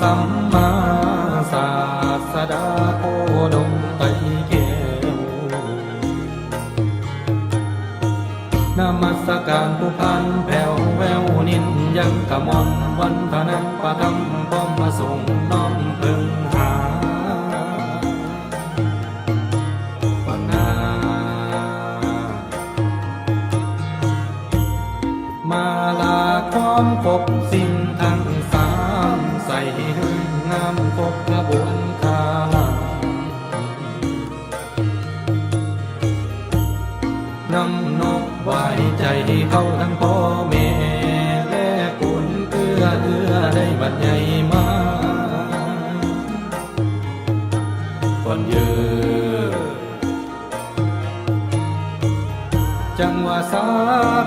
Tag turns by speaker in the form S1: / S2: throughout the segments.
S1: สัมมาศาสดาโคดมไตเกวนามัสการผู้พันแผ่วแววนินยังกะมอนวันทนังประทังป้อมมาส่งน้อมพึงหาปนามาลาความครบสิ้นทั้งสาม ใส่หึงามครบกระบวนคาลังนำนกไว้ใจเข้าทั้งพ่อแม่และกุนเอื้อเอื้อได้บัดใหญ่มาก่อนเยืนจังว่าสา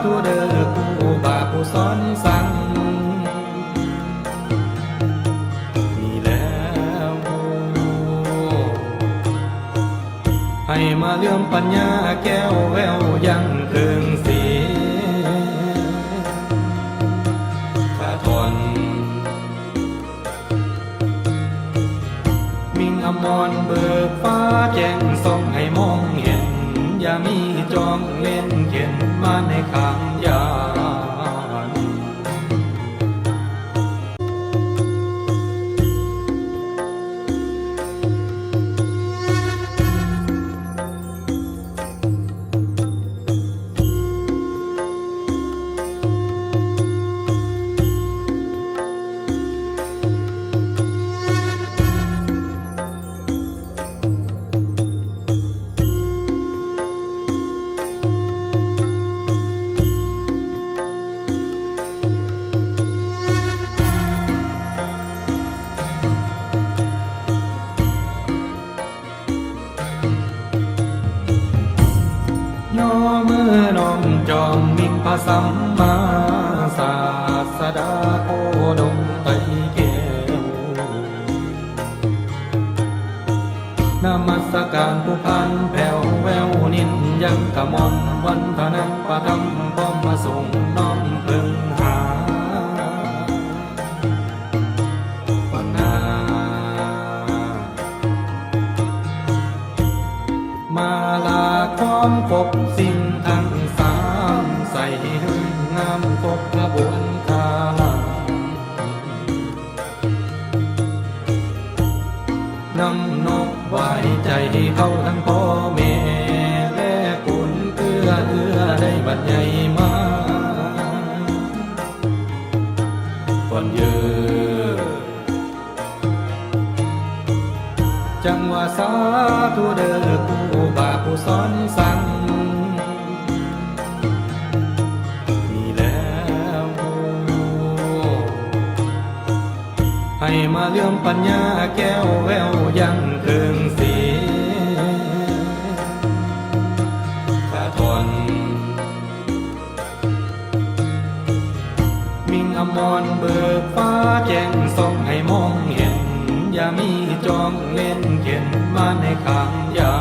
S1: ธุเด้อผู้บาผู้สอนสั่ง ให้มาเลื่อมปัญญาแก้วแววยังเคืองสีขาทนมิ่งอมรเบิกฟ้าแจ้งส่องให้มองเห็น อย่ามีจองเล่นเข็นมาในขาง สัมมาศาสดาโคดมไตเกวนามัสการผู้พันแผ่วแววนินยังกะมอนวันทนังประทังป้อมมาส่งน้อมพึงหาปนามาลาความครบสิ้นทั้งสา นำนกไว้ใจเข้าทั้งพ่อแม่และกุนเอื้อเอื้อได้บัดใหญ่มาก่อนเยอะจังว่าสาธุเด้อผู้บาผู้สอนสั่ง ให้มาเลื่อมปัญญาแก้วแววยังเคืองสีขาทนมิ่งอมรเบิกฟ้าแจ้งส่องให้มองเห็น อย่ามีจองเล่นเข็นมาในขางยา